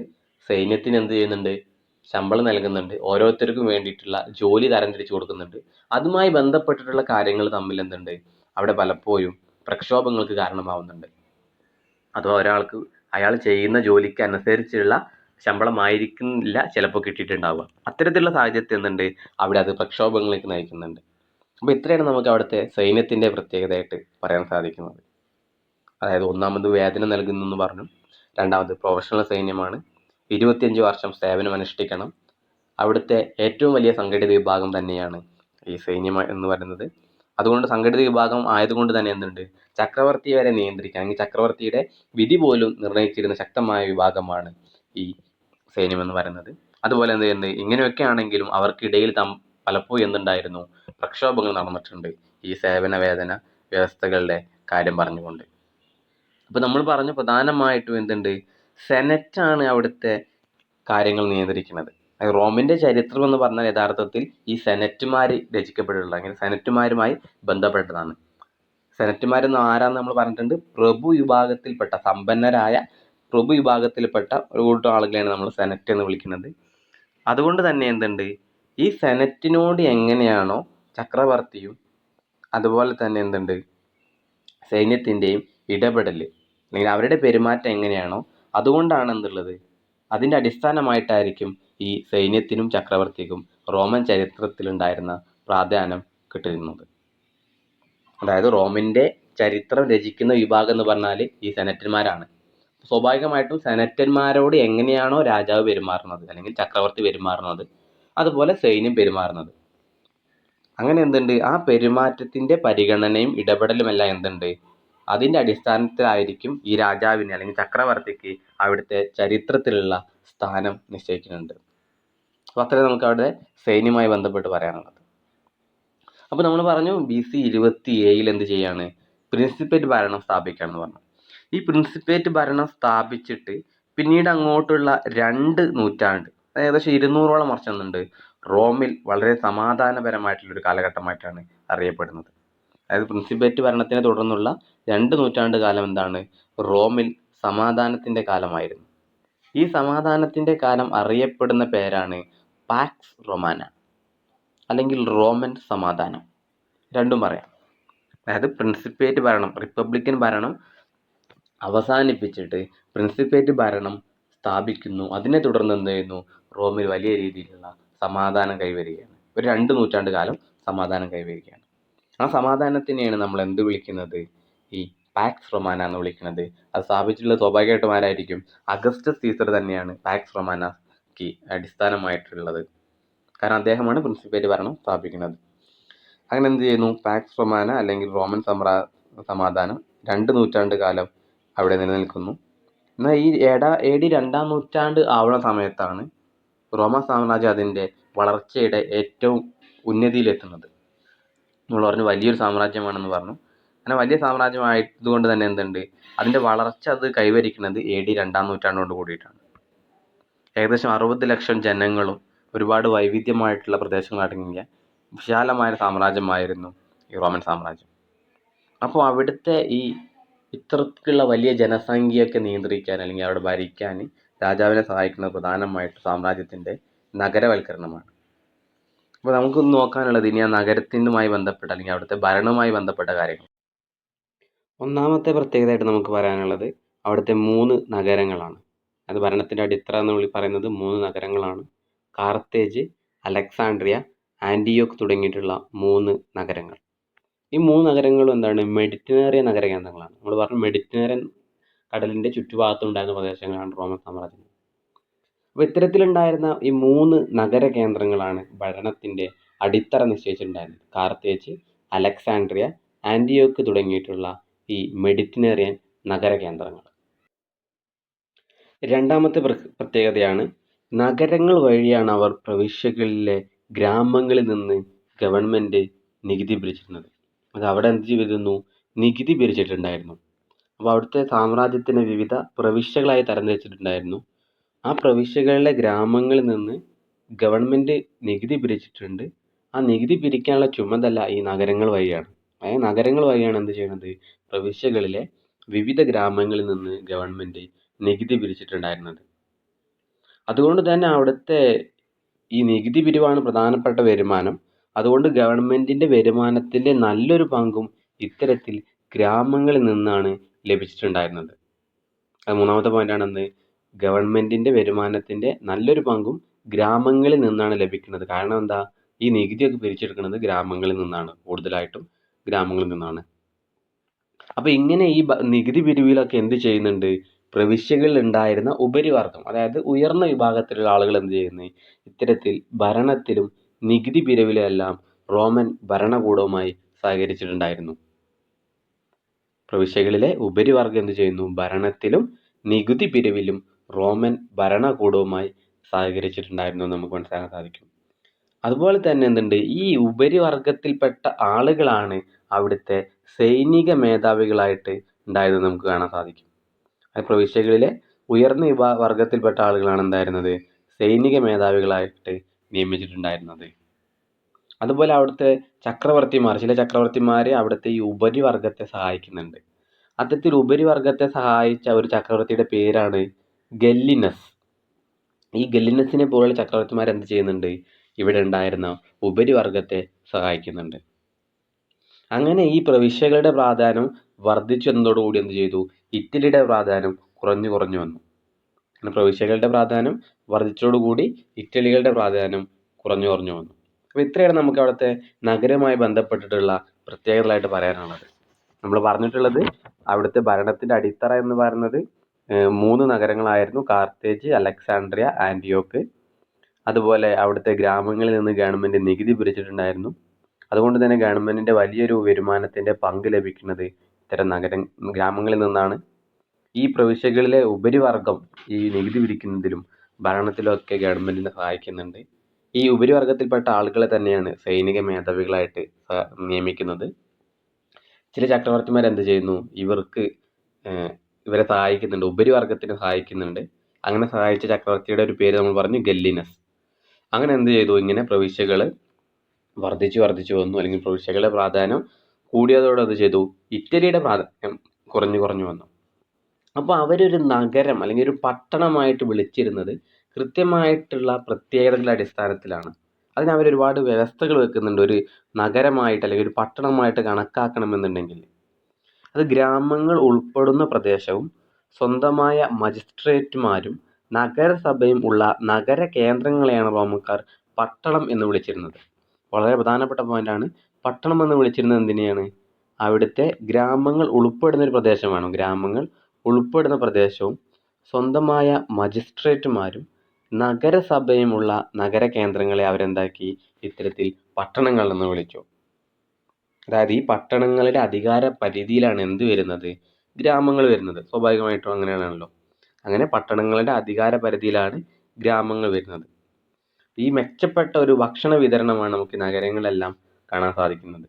Speaker 1: സൈന്യത്തിന് എന്ത് ചെയ്യുന്നുണ്ട്? ശമ്പളം നൽകുന്നുണ്ട്. ഓരോരുത്തർക്കും വേണ്ടിയിട്ടുള്ള ജോലി തരംതിരിച്ചു കൊടുക്കുന്നുണ്ട്. അതുമായി ബന്ധപ്പെട്ടിട്ടുള്ള കാര്യങ്ങൾ തമ്മിൽ എന്തുണ്ട്? അവിടെ പലപ്പോഴും പ്രക്ഷോഭങ്ങൾക്ക് കാരണമാവുന്നുണ്ട്. അഥവാ ഒരാൾക്ക് അയാൾ ചെയ്യുന്ന ജോലിക്ക് അനുസരിച്ചുള്ള ശമ്പളമായിരിക്കുന്നില്ല ചിലപ്പോൾ കിട്ടിയിട്ടുണ്ടാവുക. അത്തരത്തിലുള്ള സാഹചര്യത്തിൽ എന്തുണ്ട്? അവിടെ അത് പ്രക്ഷോഭങ്ങളിലേക്ക് നയിക്കുന്നുണ്ട്. അപ്പോൾ ഇത്രയാണ് നമുക്ക് അവിടുത്തെ സൈന്യത്തിന്റെ പ്രത്യേകതയായിട്ട് പറയാൻ സാധിക്കുന്നത്. അതായത് ഒന്നാമത് വേദന നൽകുന്നു എന്ന് പറഞ്ഞു. രണ്ടാമത് പ്രൊഫഷണൽ സൈന്യമാണ്. ഇരുപത്തിയഞ്ച് വർഷം സേവനം അനുഷ്ഠിക്കണം അവിടുത്തെ ഏറ്റവും വലിയ സംഘടിത വിഭാഗം തന്നെയാണ് ഈ സൈന്യം എന്ന് പറയുന്നത്. അതുകൊണ്ട് സംഘടിത വിഭാഗം ആയതുകൊണ്ട് തന്നെ എന്തുണ്ട്? ചക്രവർത്തിയെ വരെ നിയന്ത്രിക്കാൻ അല്ലെങ്കിൽ ചക്രവർത്തിയുടെ വിധി പോലും നിർണയിച്ചിരുന്ന ശക്തമായ വിഭാഗമാണ് ഈ സൈന്യം എന്ന് പറയുന്നത്. അതുപോലെ എന്ത് ചെയ്യുന്നത് ഇങ്ങനെയൊക്കെ ആണെങ്കിലും അവർക്കിടയിൽ തം പലപ്പോഴും എന്തുണ്ടായിരുന്നു? പ്രക്ഷോഭങ്ങൾ നടന്നിട്ടുണ്ട് ഈ സേവന വേതന വ്യവസ്ഥകളുടെ കാര്യം പറഞ്ഞുകൊണ്ട്. അപ്പോൾ നമ്മൾ പറഞ്ഞു പ്രധാനമായിട്ടും എന്തുണ്ട്? സെനറ്റാണ് അവിടുത്തെ കാര്യങ്ങൾ നിയന്ത്രിക്കുന്നത്. റോമിന്റെ ചരിത്രം എന്ന് പറഞ്ഞാൽ യഥാർത്ഥത്തിൽ ഈ സെനറ്റുമാർ രചിക്കപ്പെട്ടിട്ടുള്ള അങ്ങനെ സെനറ്റുമാരുമായി ബന്ധപ്പെട്ടതാണ്. സെനറ്റുമാരെന്ന് ആരാന്ന് നമ്മൾ പറഞ്ഞിട്ടുണ്ട്? പ്രഭു വിഭാഗത്തിൽപ്പെട്ട സമ്പന്നരായ പ്രഭു വിഭാഗത്തിൽപ്പെട്ട ഒരു കൂട്ടം ആളുകളെയാണ് നമ്മൾ സെനറ്റ് എന്ന് വിളിക്കുന്നത്. അതുകൊണ്ട് തന്നെ എന്തുണ്ട്? ഈ സെനറ്റിനോട് എങ്ങനെയാണോ ചക്രവർത്തിയും അതുപോലെ തന്നെ എന്തുണ്ട്? സൈന്യത്തിന്റെയും ഇടപെടൽ അല്ലെങ്കിൽ അവരുടെ പെരുമാറ്റം എങ്ങനെയാണോ അതുകൊണ്ടാണ് എന്തുള്ളത് അതിന്റെ അടിസ്ഥാനമായിട്ടായിരിക്കും ഈ സൈന്യത്തിനും ചക്രവർത്തിക്കും റോമൻ ചരിത്രത്തിലുണ്ടായിരുന്ന പ്രാധാന്യം കിട്ടിയിരുന്നത്. അതായത് റോമിന്റെ ചരിത്രം രചിക്കുന്ന വിഭാഗം എന്ന് പറഞ്ഞാൽ ഈ സെനറ്റന്മാരാണ്. സ്വാഭാവികമായിട്ടും സെനറ്റന്മാരോട് എങ്ങനെയാണോ രാജാവ് പെരുമാറുന്നത് അല്ലെങ്കിൽ ചക്രവർത്തി പെരുമാറുന്നത് അതുപോലെ സൈന്യം പെരുമാറുന്നത്. അങ്ങനെ എന്തുണ്ട്? ആ പെരുമാറ്റത്തിന്റെ പരിഗണനയും ഇടപെടലും എല്ലാം എന്തുണ്ട്? അതിന്റെ അടിസ്ഥാനത്തിലായിരിക്കും ഈ രാജാവിനെ അല്ലെങ്കിൽ ചക്രവർത്തിക്ക് അവിടുത്തെ ചരിത്രത്തിലുള്ള സ്ഥാനം നിശ്ചയിക്കുന്നുണ്ട് അപ്പോൾ അത്രയും നമുക്ക് അവിടെ സൈന്യമായി ബന്ധപ്പെട്ട് പറയാനുള്ളത്. അപ്പോൾ നമ്മൾ പറഞ്ഞു ബി സി ഇരുപത്തി ഏഴിൽ എന്ത് ചെയ്യാണ്? പ്രിൻസിപ്പേറ്റ് ഭരണം സ്ഥാപിക്കുകയാണെന്ന് പറഞ്ഞു. ഈ പ്രിൻസിപ്പേറ്റ് ഭരണം സ്ഥാപിച്ചിട്ട് പിന്നീട് അങ്ങോട്ടുള്ള രണ്ട് നൂറ്റാണ്ട് ഏകദേശം ഇരുന്നൂറോളം വർഷം എന്നുണ്ട് റോമിൽ വളരെ സമാധാനപരമായിട്ടുള്ളൊരു കാലഘട്ടമായിട്ടാണ് അറിയപ്പെടുന്നത്. അതായത് പ്രിൻസിപ്പേറ്റ് ഭരണത്തിനെ തുടർന്നുള്ള രണ്ട് നൂറ്റാണ്ട് കാലം എന്താണ്? റോമിൽ സമാധാനത്തിന്റെ കാലമായിരുന്നു. ഈ സമാധാനത്തിന്റെ കാലം അറിയപ്പെടുന്ന പേരാണ് പാക്സ് റൊമാന അല്ലെങ്കിൽ റോമൻ സമാധാനം. രണ്ടും പറയാം. അതായത് പ്രിൻസിപ്പേറ്റ് ഭരണം റിപ്പബ്ലിക്കൻ ഭരണം അവസാനിപ്പിച്ചിട്ട് പ്രിൻസിപ്പേറ്റ് ഭരണം സ്ഥാപിക്കുന്നു. അതിനെ തുടർന്ന് എന്ത് ചെയ്യുന്നു? റോമിൽ വലിയ രീതിയിലുള്ള സമാധാനം കൈവരികയാണ്. ഒരു രണ്ട് നൂറ്റാണ്ട് കാലം സമാധാനം കൈവരികയാണ്. ആ സമാധാനത്തിനെയാണ് നമ്മൾ എന്ത് വിളിക്കുന്നത്? ഈ പാക്സ് റൊമാന എന്ന് വിളിക്കുന്നത്. അത് സ്ഥാപിച്ചിട്ടുള്ളത് സ്വാഭാവികമായിട്ടും ആരായിരിക്കും? അഗസ്റ്റസ് സീസർ തന്നെയാണ് പാക്സ് റൊമാനക്ക് അടിസ്ഥാനമായിട്ടുള്ളത്. കാരണം അദ്ദേഹമാണ് പ്രിൻസിപ്പേറ്റ് ഭരണം സ്ഥാപിക്കുന്നത്. അങ്ങനെ എന്ത് ചെയ്യുന്നു? പാക്സ് റൊമാന അല്ലെങ്കിൽ റോമൻ സമ്രാ സമാധാനം രണ്ട് നൂറ്റാണ്ട് കാലം അവിടെ നിലനിൽക്കുന്നു. എന്നാൽ ഈ ഏടാ എ ഡി രണ്ടാം നൂറ്റാണ്ട് ആവുന്ന സമയത്താണ് റോമ സാമ്രാജ്യം അതിന്റെ വളർച്ചയുടെ ഏറ്റവും ഉന്നതിയിലെത്തുന്നത്. നമ്മൾ പറഞ്ഞു വലിയൊരു സാമ്രാജ്യമാണെന്ന് പറഞ്ഞു. അങ്ങനെ വലിയ സാമ്രാജ്യമായതുകൊണ്ട് തന്നെ എന്തുണ്ട്? അതിന്റെ വളർച്ച അത് കൈവരിക്കുന്നത് എ ഡി രണ്ടാം നൂറ്റാണ്ടോട് കൂടിയിട്ടാണ്. ഏകദേശം അറുപത് ലക്ഷം ജനങ്ങളും ഒരുപാട് വൈവിധ്യമായിട്ടുള്ള പ്രദേശങ്ങൾ അടങ്ങിയ വിശാലമായ സാമ്രാജ്യമായിരുന്നു ഈ റോമൻ സാമ്രാജ്യം. അപ്പോൾ അവിടുത്തെ ഈ ഇത്തരത്തിലുള്ള വലിയ ജനസംഖ്യയൊക്കെ നിയന്ത്രിക്കാൻ അല്ലെങ്കിൽ അവിടെ ഭരിക്കാൻ രാജാവിനെ സഹായിക്കുന്നത് പ്രധാനമായിട്ട് സാമ്രാജ്യത്തിന്റെ നഗരവൽക്കരണമാണ്. അപ്പോൾ നമുക്ക് നോക്കാനുള്ളത് ഇനി ആ നഗരത്തിനുമായി ബന്ധപ്പെട്ട അല്ലെങ്കിൽ അവിടുത്തെ ഭരണവുമായി ബന്ധപ്പെട്ട കാര്യങ്ങൾ. ഒന്നാമത്തെ പ്രത്യേകതയായിട്ട് നമുക്ക് പറയാനുള്ളത് അവിടുത്തെ മൂന്ന് നഗരങ്ങളാണ്. അത് ഭരണത്തിന്റെ അടിത്തറ എന്ന് വിളി പറയുന്നത് മൂന്ന് നഗരങ്ങളാണ്. കാർത്തേജ് അലക്സാണ്ട്രിയ ആന്റിയോക്ക് തുടങ്ങിയിട്ടുള്ള മൂന്ന് നഗരങ്ങൾ. ഈ മൂന്ന് നഗരങ്ങളും എന്താണ്? മെഡിറ്ററേനിയൻ നഗര കേന്ദ്രങ്ങളാണ് നമ്മൾ പറഞ്ഞു മെഡിറ്ററേനിയൻ കടലിന്റെ ചുറ്റുഭാഗത്തുണ്ടായിരുന്ന പ്രദേശങ്ങളാണ് റോമൻ സാമ്രാജ്യം അപ്പോൾ ഇത്തരത്തിലുണ്ടായിരുന്ന ഈ മൂന്ന് നഗര കേന്ദ്രങ്ങളാണ് ഭരണത്തിന്റെ അടിത്തറ നിശ്ചയിച്ചിട്ടുണ്ടായിരുന്നത്. കാർത്തേജ് അലക്സാണ്ട്രിയ ആന്റിയോക്ക് തുടങ്ങിയിട്ടുള്ള ഈ മെഡിറ്റിനേറിയൻ നഗര കേന്ദ്രങ്ങൾ. രണ്ടാമത്തെ പ്രത്യേകതയാണ് നഗരങ്ങൾ വഴിയാണ് അവർ പ്രവിശ്യകളിലെ ഗ്രാമങ്ങളിൽ നിന്ന് ഗവൺമെന്റ് നികുതി പിരിച്ചിരുന്നത്. അത് അവിടെ എന്ത് ചെയ്തിരുന്നു? നികുതി പിരിച്ചിട്ടുണ്ടായിരുന്നു. അപ്പോൾ അവിടുത്തെ സാമ്രാജ്യത്തിനെ വിവിധ പ്രവിശ്യകളായി തരംതിരിച്ചിട്ടുണ്ടായിരുന്നു. ആ പ്രവിശ്യകളിലെ ഗ്രാമങ്ങളിൽ നിന്ന് ഗവൺമെന്റ് നികുതി പിരിച്ചിട്ടുണ്ട്. ആ നികുതി പിരിക്കാനുള്ള ചുമതല ഈ നഗരങ്ങൾ വഴിയാണ്. അതായത് നഗരങ്ങൾ വഴിയാണ് എന്ത് ചെയ്യുന്നത് പ്രവിശ്യകളിലെ വിവിധ ഗ്രാമങ്ങളിൽ നിന്ന് ഗവൺമെന്റ് നികുതി പിരിച്ചിട്ടുണ്ടായിരുന്നത്. അതുകൊണ്ട് തന്നെ അവിടുത്തെ ഈ നികുതി പിരിവാണ് പ്രധാനപ്പെട്ട വരുമാനം. അതുകൊണ്ട് ഗവൺമെന്റിന്റെ വരുമാനത്തിന്റെ നല്ലൊരു പങ്കും ഇത്തരത്തിൽ ഗ്രാമങ്ങളിൽ നിന്നാണ് ലഭിച്ചിട്ടുണ്ടായിരുന്നത്. അത് മൂന്നാമത്തെ പോയിന്റാണ് എന്ത്? ഗവൺമെന്റിന്റെ വരുമാനത്തിന്റെ നല്ലൊരു പങ്കും ഗ്രാമങ്ങളിൽ നിന്നാണ് ലഭിക്കുന്നത്. കാരണം എന്താ? ഈ നികുതിയൊക്കെ പിരിച്ചെടുക്കുന്നത് ഗ്രാമങ്ങളിൽ നിന്നാണ്. കൂടുതലായിട്ടും ഗ്രാമങ്ങളിൽ നിന്നാണ്. അപ്പോൾ ഇങ്ങനെ ഈ നികുതി പിരിവിലൊക്കെ എന്ത് ചെയ്യുന്നുണ്ട്? പ്രവിശ്യകളിൽ ഉണ്ടായിരുന്ന ഉപരിവർഗം അതായത് ഉയർന്ന വിഭാഗത്തിലുള്ള ആളുകൾ എന്ത് ചെയ്യുന്നു? ഇത്തരത്തിൽ ഭരണത്തിലും നികുതി പിരിവിലെല്ലാം റോമൻ ഭരണകൂടവുമായി സഹകരിച്ചിട്ടുണ്ടായിരുന്നു. പ്രവിശ്യകളിലെ ഉപരിവർഗം എന്ത് ചെയ്യുന്നു? ഭരണത്തിലും നികുതി പിരിവിലും റോമൻ ഭരണകൂടവുമായി സഹകരിച്ചിട്ടുണ്ടായിരുന്നു നമുക്ക് മനസ്സിലാക്കാൻ സാധിക്കും. അതുപോലെ തന്നെ എന്തുണ്ട്? ഈ ഉപരിവർഗത്തിൽപ്പെട്ട ആളുകളാണ് അവിടുത്തെ സൈനിക മേധാവികളായിട്ട് ഉണ്ടായിരുന്നത് നമുക്ക് കാണാൻ സാധിക്കും. പ്രവിശ്യകളിലെ ഉയർന്ന വിഭാ വർഗത്തിൽപ്പെട്ട ആളുകളാണ് എന്തായിരുന്നത്? സൈനിക മേധാവികളായിട്ട് നിയമിച്ചിട്ടുണ്ടായിരുന്നത്. അതുപോലെ അവിടുത്തെ ചക്രവർത്തിമാർ ചില ചക്രവർത്തിമാർ അവിടുത്തെ ഈ ഉപരിവർഗത്തെ സഹായിക്കുന്നുണ്ട്. അത്തരത്തിൽ ഉപരിവർഗത്തെ സഹായിച്ച ഒരു ചക്രവർത്തിയുടെ പേരാണ് ഗല്ലിനസ്. ഈ ഗല്ലിനസിനെ പോലുള്ള ചക്രവർത്തിമാർ എന്ത് ചെയ്യുന്നുണ്ട്? ഇവിടെ ഉണ്ടായിരുന്ന ഉപരിവർഗത്തെ സഹായിക്കുന്നുണ്ട്. അങ്ങനെ ഈ പ്രവിശ്യകളുടെ പ്രാധാന്യം വർദ്ധിച്ചു എന്നതോടുകൂടി എന്ത് ചെയ്തു? ഇറ്റലിയുടെ പ്രാധാന്യം കുറഞ്ഞു കുറഞ്ഞു വന്നു. അങ്ങനെ പ്രവിശ്യകളുടെ പ്രാധാന്യം വർദ്ധിച്ചതോടുകൂടി ഇറ്റലികളുടെ പ്രാധാന്യം കുറഞ്ഞു കുറഞ്ഞു വന്നു. അപ്പോൾ ഇത്രയാണ് നമുക്ക് അവിടുത്തെ നഗരവുമായി ബന്ധപ്പെട്ടിട്ടുള്ള പ്രത്യേകതകളായിട്ട് പറയാനുള്ളത്. നമ്മൾ പറഞ്ഞിട്ടുള്ളത് അവിടുത്തെ ഭരണത്തിന്റെ അടിത്തറ എന്ന് പറയുന്നത് മൂന്ന് നഗരങ്ങളായിരുന്നു കാർത്തേജ് അലക്സാണ്ട്രിയ ആന്റിയോക്ക് അതുപോലെ അവിടുത്തെ ഗ്രാമങ്ങളിൽ നിന്ന് ഗവൺമെന്റ് നികുതി പിരിച്ചിട്ടുണ്ടായിരുന്നു. അതുകൊണ്ട് തന്നെ ഗവൺമെന്റിന്റെ വലിയൊരു വരുമാനത്തിന്റെ പങ്ക് ലഭിക്കുന്നത് ഇത്തരം നഗര ഗ്രാമങ്ങളിൽ നിന്നാണ്. ഈ പ്രവിശ്യകളിലെ ഉപരിവർഗം ഈ നികുതി പിരിക്കുന്നതിലും ഭരണത്തിലൊക്കെ ഗവൺമെന്റിനെ സഹായിക്കുന്നുണ്ട്. ഈ ഉപരിവർഗത്തിൽപ്പെട്ട ആളുകളെ തന്നെയാണ് സൈനിക മേധാവികളായിട്ട് നിയമിക്കുന്നത്. ചില ചക്രവർത്തിമാർ എന്ത് ചെയ്യുന്നു? ഇവർക്ക് ഇവരെ സഹായിക്കുന്നുണ്ട്. ഉപരിവർഗത്തിനെ സഹായിക്കുന്നുണ്ട്. അങ്ങനെ സഹായിച്ച ചക്രവർത്തിയുടെ ഒരു പേര് നമ്മൾ പറഞ്ഞു ഗല്ലിനസ്. അങ്ങനെ എന്ത് ചെയ്തു? ഇങ്ങനെ പ്രവിശ്യകൾ വർദ്ധിച്ചു വർദ്ധിച്ചു വന്നു. അല്ലെങ്കിൽ പ്രവിശ്യകളുടെ പ്രാധാന്യം കൂടിയതോടെ അത് ചെയ്തു? ഇറ്റലിയുടെ പ്രാധാന്യം കുറഞ്ഞു കുറഞ്ഞു വന്നു. അപ്പോൾ അവരൊരു നഗരം അല്ലെങ്കിൽ ഒരു പട്ടണമായിട്ട് വിളിച്ചിരുന്നത് കൃത്യമായിട്ടുള്ള പ്രത്യേകതകളുടെ അടിസ്ഥാനത്തിലാണ്. അതിന് അവർ ഒരുപാട് വ്യവസ്ഥകൾ വെക്കുന്നുണ്ട്. ഒരു നഗരമായിട്ട് അല്ലെങ്കിൽ ഒരു പട്ടണമായിട്ട് കണക്കാക്കണമെന്നുണ്ടെങ്കിൽ. അത് ഗ്രാമങ്ങൾ ഉൾപ്പെടുന്ന പ്രദേശവും സ്വന്തമായ മജിസ്ട്രേറ്റുമാരും നഗരസഭയും ഉള്ള നഗര കേന്ദ്രങ്ങളെയാണ് റോമക്കാർ പട്ടണം എന്ന് വിളിച്ചിരുന്നത്. വളരെ പ്രധാനപ്പെട്ട പോയിന്റാണ് പട്ടണം എന്ന് വിളിച്ചിരുന്നത് എന്തിനെയാണ്? അവിടുത്തെ ഗ്രാമങ്ങൾ ഉൾപ്പെടുന്ന ഒരു പ്രദേശമാണ്. ഗ്രാമങ്ങൾ ഉൾപ്പെടുന്ന പ്രദേശവും സ്വന്തമായ മജിസ്ട്രേറ്റുമാരും നഗരസഭയുമുള്ള നഗര കേന്ദ്രങ്ങളെ അവരെന്താക്കി? ഇത്തരത്തിൽ പട്ടണങ്ങൾ എന്ന് വിളിച്ചു. അതായത് ഈ പട്ടണങ്ങളുടെ അധികാര പരിധിയിലാണ് എന്ത് വരുന്നത്? ഗ്രാമങ്ങൾ വരുന്നത്. സ്വാഭാവികമായിട്ടും അങ്ങനെയാണല്ലോ. അങ്ങനെ പട്ടണങ്ങളുടെ അധികാര പരിധിയിലാണ് ഗ്രാമങ്ങൾ വരുന്നത്. ഈ മെച്ചപ്പെട്ട ഒരു ഭക്ഷണ വിതരണമാണ് നമുക്ക് നഗരങ്ങളിലെല്ലാം കാണാൻ സാധിക്കുന്നത്.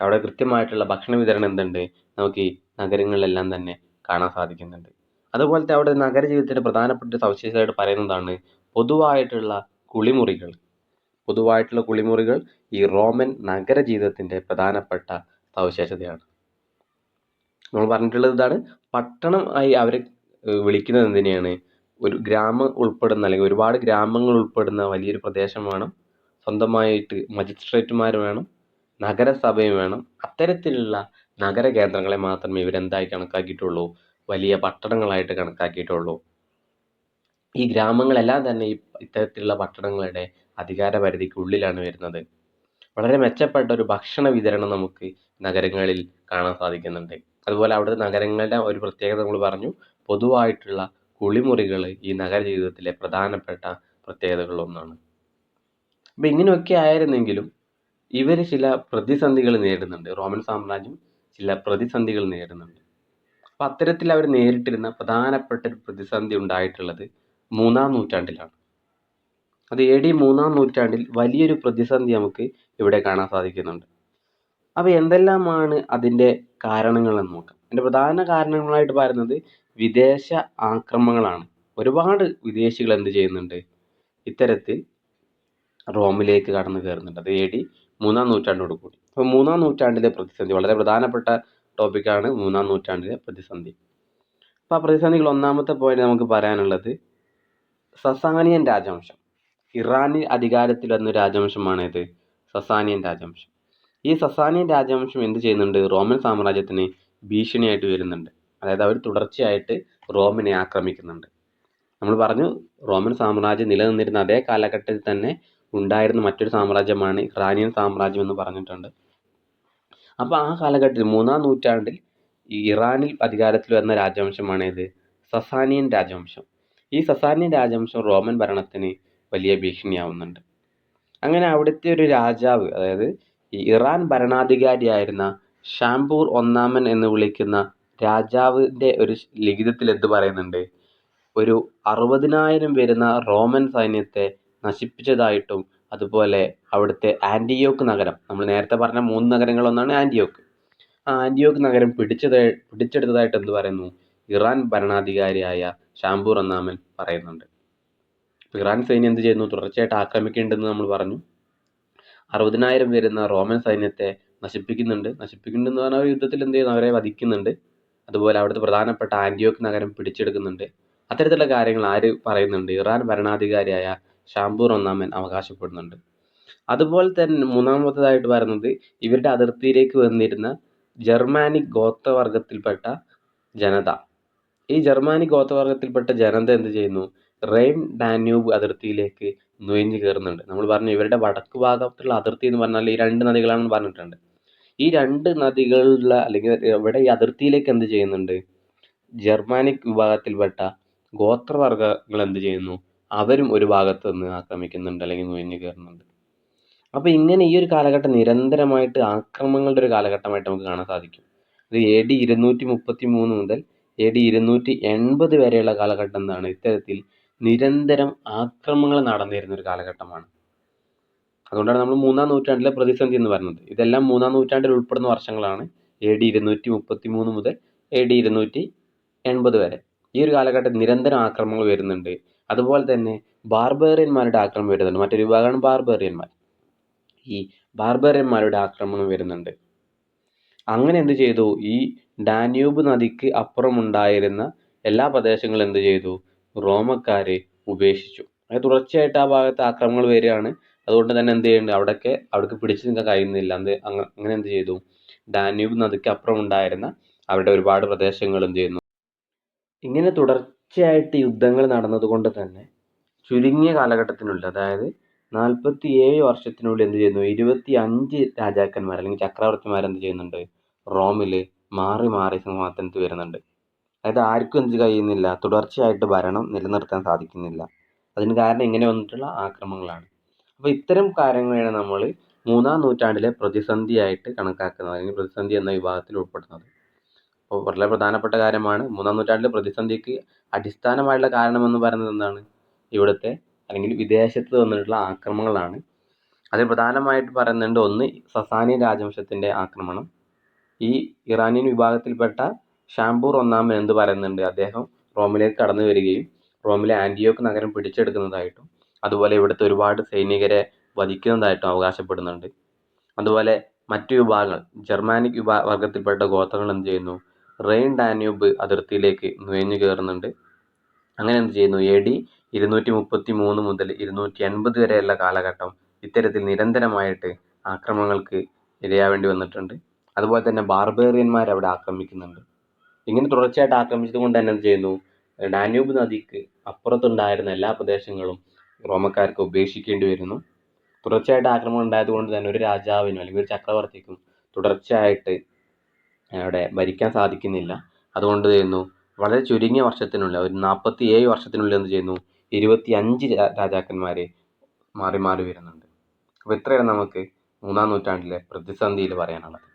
Speaker 1: അവിടെ കൃത്യമായിട്ടുള്ള ഭക്ഷണ വിതരണം എന്തുണ്ട്? നമുക്ക് ഈ നഗരങ്ങളിലെല്ലാം തന്നെ കാണാൻ സാധിക്കുന്നുണ്ട്. അതുപോലത്തെ അവിടെ നഗര ജീവിതത്തിന്റെ പ്രധാനപ്പെട്ട സവിശേഷതയായിട്ട് പറയുന്നതാണ് പൊതുവായിട്ടുള്ള കുളിമുറികൾ. പൊതുവായിട്ടുള്ള കുളിമുറികൾ ഈ റോമൻ നഗര ജീവിതത്തിന്റെ പ്രധാനപ്പെട്ട സവിശേഷതയാണ്. നമ്മൾ പറഞ്ഞിട്ടുള്ളത് ഇതാണ് പട്ടണം ആയി അവർ വിളിക്കുന്നത് എന്തിനെയാണ്? ഒരു ഗ്രാമം ഉൾപ്പെടുന്ന അല്ലെങ്കിൽ ഒരുപാട് ഗ്രാമങ്ങൾ ഉൾപ്പെടുന്ന വലിയൊരു പ്രദേശം വേണം. സ്വന്തമായിട്ട് മജിസ്ട്രേറ്റുമാർ വേണം. നഗരസഭയും വേണം. അത്തരത്തിലുള്ള നഗര കേന്ദ്രങ്ങളെ മാത്രമേ ഇവരെന്തായി കണക്കാക്കിയിട്ടുള്ളൂ? വലിയ പട്ടണങ്ങളായിട്ട് കണക്കാക്കിയിട്ടുള്ളൂ. ഈ ഗ്രാമങ്ങളെല്ലാം തന്നെ ഇത്തരത്തിലുള്ള പട്ടണങ്ങളുടെ അധികാര പരിധിക്കുള്ളിലാണ് വരുന്നത്. വളരെ മെച്ചപ്പെട്ട ഒരു ഭക്ഷണ വിതരണം നമുക്ക് നഗരങ്ങളിൽ കാണാൻ സാധിക്കുന്നുണ്ട്. അതുപോലെ അവിടുത്തെ നഗരങ്ങളുടെ ഒരു പ്രത്യേകത നമ്മൾ പറഞ്ഞു പൊതുവായിട്ടുള്ള കുളിമുറികൾ ഈ നഗര ജീവിതത്തിലെ പ്രധാനപ്പെട്ട പ്രത്യേകതകളിലൊന്നാണ്. അപ്പം ഇങ്ങനെയൊക്കെ ആയിരുന്നെങ്കിലും ഇവർ ചില പ്രതിസന്ധികൾ നേരിടുന്നുണ്ട്. റോമൻ സാമ്രാജ്യം ചില പ്രതിസന്ധികൾ നേരിടുന്നുണ്ട്. അപ്പം അത്തരത്തിൽ അവർ നേരിട്ടിരുന്ന പ്രധാനപ്പെട്ട ഒരു പ്രതിസന്ധി ഉണ്ടായിട്ടുള്ളത് മൂന്നാം നൂറ്റാണ്ടിലാണ്. അത് എ ഡി മൂന്നാം നൂറ്റാണ്ടിൽ വലിയൊരു പ്രതിസന്ധി നമുക്ക് ഇവിടെ കാണാൻ സാധിക്കുന്നുണ്ട്. അപ്പോൾ എന്തെല്ലാമാണ് അതിന്റെ കാരണങ്ങളെന്ന് നോക്കാം. അതിന്റെ പ്രധാന കാരണങ്ങളായിട്ട് പറയുന്നത് വിദേശ ആക്രമണങ്ങളാണ് ഒരുപാട് വിദേശികൾ എന്ത് ചെയ്യുന്നുണ്ട്? ഇത്തരത്തിൽ റോമിലേക്ക് കടന്നു കയറുന്നുണ്ട്. അത് എ ഡി മൂന്നാം നൂറ്റാണ്ടോട് കൂടി. അപ്പോൾ മൂന്നാം നൂറ്റാണ്ടിലെ പ്രതിസന്ധി വളരെ പ്രധാനപ്പെട്ട ടോപ്പിക്കാണ് മൂന്നാം നൂറ്റാണ്ടിലെ പ്രതിസന്ധി. അപ്പോൾ ആ പ്രതിസന്ധികൾ ഒന്നാമത്തെ പോയിന്റ് നമുക്ക് പറയാനുള്ളത് സസാനിയൻ രാജവംശം. ഇറാനിൽ അധികാരത്തിൽ വന്ന രാജവംശമാണ് ഏത് സസാനിയൻ രാജവംശം. ഈ സസാനിയൻ രാജവംശം എന്ത് ചെയ്യുന്നുണ്ട്? റോമൻ സാമ്രാജ്യത്തിന് ഭീഷണിയായിട്ട് വരുന്നുണ്ട് അതായത് അവർ തുടർച്ചയായിട്ട് റോമിനെ ആക്രമിക്കുന്നുണ്ട്. നമ്മൾ പറഞ്ഞു റോമൻ സാമ്രാജ്യം നിലനിന്നിരുന്ന അതേ കാലഘട്ടത്തിൽ തന്നെ ഉണ്ടായിരുന്ന മറ്റൊരു സാമ്രാജ്യമാണ് ഇറാനിയൻ സാമ്രാജ്യം എന്ന് പറഞ്ഞിട്ടുണ്ട്. അപ്പോൾ ആ കാലഘട്ടത്തിൽ മൂന്നാം നൂറ്റാണ്ടിൽ ഇറാനിൽ അധികാരത്തിൽ വന്ന രാജവംശമാണ് ഇത് സസാനിയൻ രാജവംശം. ഈ സസാനിയൻ രാജവംശം റോമൻ ഭരണത്തിന് വലിയ ഭീഷണിയാവുന്നുണ്ട്. അങ്ങനെ അവിടുത്തെ ഒരു രാജാവ് അതായത് ഈ ഇറാൻ ഭരണാധികാരിയായിരുന്ന ഷാംപൂർ ഒന്നാമൻ എന്ന് വിളിക്കുന്ന രാജാവിന്റെ ഒരു ലിഖിതത്തിൽ എന്ത് പറയുന്നുണ്ട്? ഒരു അറുപതിനായിരം വരുന്ന റോമൻ സൈന്യത്തെ നശിപ്പിച്ചതായിട്ടും അതുപോലെ അവിടുത്തെ ആന്റിയോക്ക് നഗരം നമ്മൾ നേരത്തെ പറഞ്ഞ മൂന്ന് നഗരങ്ങളൊന്നാണ് ആന്റിയോക്ക് ആ ആന്റിയോക്ക് നഗരം പിടിച്ചത് പിടിച്ചെടുത്തതായിട്ട് എന്ത് പറയുന്നു? ഇറാൻ ഭരണാധികാരിയായ ഷാംപൂർ ഒന്നാമൻ പറയുന്നുണ്ട്. ഇറാൻ സൈന്യം എന്ത് ചെയ്യുന്നു? തുടർച്ചയായിട്ട് ആക്രമിക്കേണ്ടെന്ന് നമ്മൾ പറഞ്ഞു. അറുപതിനായിരം വരുന്ന റോമൻ സൈന്യത്തെ നശിപ്പിക്കുന്നുണ്ട്. നശിപ്പിക്കുന്നുണ്ട് എന്ന് പറഞ്ഞാൽ യുദ്ധത്തിൽ എന്ത് ചെയ്യുന്നു? അവരെ വധിക്കുന്നുണ്ട്. അതുപോലെ അവിടുത്തെ പ്രധാനപ്പെട്ട ആന്റിയോക്ക് നഗരം പിടിച്ചെടുക്കുന്നുണ്ട്. അത്തരത്തിലുള്ള കാര്യങ്ങൾ ആര് പറയുന്നുണ്ട്? ഇറാൻ ഭരണാധികാരിയായ ഷാംപൂർ ഒന്നാമൻ അവകാശപ്പെടുന്നുണ്ട്. അതുപോലെ തന്നെ മൂന്നാമത്തേതായിട്ട് പറയുന്നത് ഇവരുടെ അതിർത്തിയിലേക്ക് വന്നിരുന്ന ജർമാനിക് ഗോത്രവർഗത്തിൽപ്പെട്ട ജനത. ഈ ജർമാനിക് ഗോത്രവർഗത്തിൽപ്പെട്ട ജനത എന്ത് ചെയ്യുന്നു? റെയിൻ ഡാന്യൂബ് അതിർത്തിയിലേക്ക് നുഴഞ്ഞു കയറുന്നുണ്ട്. നമ്മൾ പറഞ്ഞു ഇവരുടെ വടക്ക് ഭാഗത്തുള്ള അതിർത്തി എന്ന് പറഞ്ഞാൽ ഈ രണ്ട് നദികളാണെന്ന് പറഞ്ഞിട്ടുണ്ട്. ഈ രണ്ട് നദികളുള്ള അല്ലെങ്കിൽ ഇവിടെ ഈ അതിർത്തിയിലേക്ക് എന്ത് ചെയ്യുന്നുണ്ട്? ജർമാനിക് വിഭാഗത്തിൽപ്പെട്ട ഗോത്രവർഗങ്ങൾ എന്ത് ചെയ്യുന്നു? അവരും ഒരു ഭാഗത്ത് നിന്ന് ആക്രമിക്കുന്നുണ്ട് അല്ലെങ്കിൽ നുഴഞ്ഞു കയറുന്നുണ്ട്. അപ്പോൾ ഇങ്ങനെ ഈ ഒരു കാലഘട്ടം നിരന്തരമായിട്ട് ആക്രമണങ്ങളുടെ ഒരു കാലഘട്ടമായിട്ട് നമുക്ക് കാണാൻ സാധിക്കും. ഇത് എ ഡി ഇരുന്നൂറ്റി മുപ്പത്തി മൂന്ന് മുതൽ എ ഡി ഇരുന്നൂറ്റി എൺപത് വരെയുള്ള കാലഘട്ടം എന്താണ് ഇത്തരത്തിൽ നിരന്തരം ആക്രമണങ്ങൾ നടന്നിരുന്ന ഒരു കാലഘട്ടമാണ്. അതുകൊണ്ടാണ് നമ്മൾ മൂന്നാം നൂറ്റാണ്ടിലെ പ്രതിസന്ധി എന്ന് പറയുന്നത്. ഇതെല്ലാം മൂന്നാം നൂറ്റാണ്ടിൽ ഉൾപ്പെടുന്ന വർഷങ്ങളാണ്. എ ഡി ഇരുന്നൂറ്റി മുപ്പത്തി മൂന്ന് മുതൽ എ ഡി ഇരുന്നൂറ്റി എൺപത് വരെ. ഈ ഒരു കാലഘട്ടത്തിൽ നിരന്തരം ആക്രമണങ്ങൾ വരുന്നുണ്ട്. അതുപോലെ തന്നെ ബാർബേറിയന്മാരുടെ ആക്രമണം വരുന്നുണ്ട്. മറ്റൊരു വിഭാഗമാണ് ബാർബേറിയന്മാർ. ഈ ബാർബേറിയന്മാരുടെ ആക്രമണം വരുന്നുണ്ട്. അങ്ങനെ എന്ത് ചെയ്തു? ഈ ഡാന്യൂബ് നദിക്ക് അപ്പുറമുണ്ടായിരുന്ന എല്ലാ പ്രദേശങ്ങളും എന്ത് ചെയ്തു? റോമക്കാർ ഉപേക്ഷിച്ചു. അങ്ങനെ തുടർച്ചയായിട്ട് ആ ഭാഗത്ത് ആക്രമണങ്ങൾ വരികയാണ്. അതുകൊണ്ട് തന്നെ എന്ത് ചെയ്യുന്നുണ്ട്? അവിടെയൊക്കെ അവിടേക്ക് പിടിച്ചു നിൽക്കാൻ കഴിയുന്നില്ല. എന്ത് അങ്ങ- അങ്ങനെ എന്ത് ചെയ്തു? ഡാന്യൂബ് നദിക്ക് അപ്പുറം ഉണ്ടായിരുന്ന അവരുടെ ഒരുപാട് പ്രദേശങ്ങൾ എന്ത് ചെയ്യുന്നു? ഇങ്ങനെ തുടർച്ചയായിട്ട് യുദ്ധങ്ങൾ നടന്നതുകൊണ്ട് തന്നെ ചുരുങ്ങിയ കാലഘട്ടത്തിനുള്ളിൽ അതായത് നാൽപ്പത്തി ഏഴ് വർഷത്തിനുള്ളിൽ എന്ത് ചെയ്യുന്നു? ഇരുപത്തി അഞ്ച് രാജാക്കന്മാർ അല്ലെങ്കിൽ ചക്രവർത്തിമാർ എന്ത് ചെയ്യുന്നുണ്ട്? റോമിൽ മാറി മാറി സിംഹാസനത്തിൽ വരുന്നുണ്ട്. അതായത് ആർക്കും എന്ത് കഴിയുന്നില്ല തുടർച്ചയായിട്ട് ഭരണം നിലനിർത്താൻ സാധിക്കുന്നില്ല. അതിന് കാരണം ഇങ്ങനെ വന്നിട്ടുള്ള ആക്രമങ്ങളാണ്. അപ്പോൾ ഇത്തരം കാര്യങ്ങളാണ് നമ്മൾ മൂന്നാം നൂറ്റാണ്ടിലെ പ്രതിസന്ധിയായിട്ട് കണക്കാക്കുന്നത് അല്ലെങ്കിൽ പ്രതിസന്ധി എന്ന വിഭാഗത്തിൽ ഉൾപ്പെടുന്നത്. അപ്പോൾ വളരെ പ്രധാനപ്പെട്ട കാര്യമാണ് മൂന്നാം നൂറ്റാണ്ടിലെ പ്രതിസന്ധിക്ക് അടിസ്ഥാനമായിട്ടുള്ള കാരണമെന്ന് പറയുന്നത് എന്താണ്? ഇവിടുത്തെ അല്ലെങ്കിൽ വിദേശത്ത് വന്നിട്ടുള്ള ആക്രമണങ്ങളാണ് അതിൽ പ്രധാനമായിട്ട് പറയുന്നുണ്ട് ഒന്ന് സസാനി രാജവംശത്തിന്റെ ആക്രമണം. ഈ ഇറാനിയൻ വിഭാഗത്തിൽപ്പെട്ട ഷാംപൂർ ഒന്നാമൻ എന്ന് പറയുന്നുണ്ട്. അദ്ദേഹം റോമിലേക്ക് കടന്നു വരികയും റോമിലെ ആന്റിയോക്ക് നഗരം പിടിച്ചെടുക്കുന്നതായിട്ടും അതുപോലെ ഇവിടുത്തെ ഒരുപാട് സൈനികരെ വധിക്കുന്നതായിട്ടും അവകാശപ്പെടുന്നുണ്ട്. അതുപോലെ മറ്റു വിഭാഗങ്ങൾ ജർമാനിക് വിഭാ വർഗത്തിൽപ്പെട്ട ഗോത്രങ്ങൾ എന്ത് ചെയ്യുന്നു? റെയിൻ ഡാന്യൂബ് അതിർത്തിയിലേക്ക് നുഴഞ്ഞു കയറുന്നുണ്ട്. അങ്ങനെ എന്ത് ചെയ്യുന്നു? എ ഡി ഇരുന്നൂറ്റി മുപ്പത്തി മൂന്ന് മുതൽ ഇരുന്നൂറ്റി എൺപത് വരെയുള്ള കാലഘട്ടം ഇത്തരത്തിൽ നിരന്തരമായിട്ട് ആക്രമണങ്ങൾക്ക് ഇരയാവേണ്ടി വന്നിട്ടുണ്ട്. അതുപോലെ തന്നെ ബാർബേറിയന്മാർ അവിടെ ആക്രമിക്കുന്നുണ്ട്. ഇങ്ങനെ തുടർച്ചയായിട്ട് ആക്രമിച്ചത് കൊണ്ട് തന്നെ എന്ത് ചെയ്യുന്നു? ഡാന്യൂബ് നദിക്ക് അപ്പുറത്തുണ്ടായിരുന്ന എല്ലാ പ്രദേശങ്ങളും റോമക്കാർക്ക് ഉപേക്ഷിക്കേണ്ടി വരുന്നു. തുടർച്ചയായിട്ട് ആക്രമണം ഉണ്ടായത് കൊണ്ട് തന്നെ ഒരു രാജാവിനും അല്ലെങ്കിൽ ഒരു ചക്രവർത്തിക്കും തുടർച്ചയായിട്ട് അവിടെ ഭരിക്കാൻ സാധിക്കുന്നില്ല. അതുകൊണ്ട് ചെയ്യുന്നു? വളരെ ചുരുങ്ങിയ വർഷത്തിനുള്ളിൽ ഒരു നാൽപ്പത്തി ഏഴ് വർഷത്തിനുള്ളിൽ എന്ത് ചെയ്യുന്നു? ഇരുപത്തി അഞ്ച് രാജാക്കന്മാർ മാറി മാറി വരുന്നുണ്ട്. അപ്പോൾ ഇത്രയാണ് നമുക്ക് മൂന്നാം നൂറ്റാണ്ടിലെ പ്രതിസന്ധിയിൽ പറയാനുള്ളത്.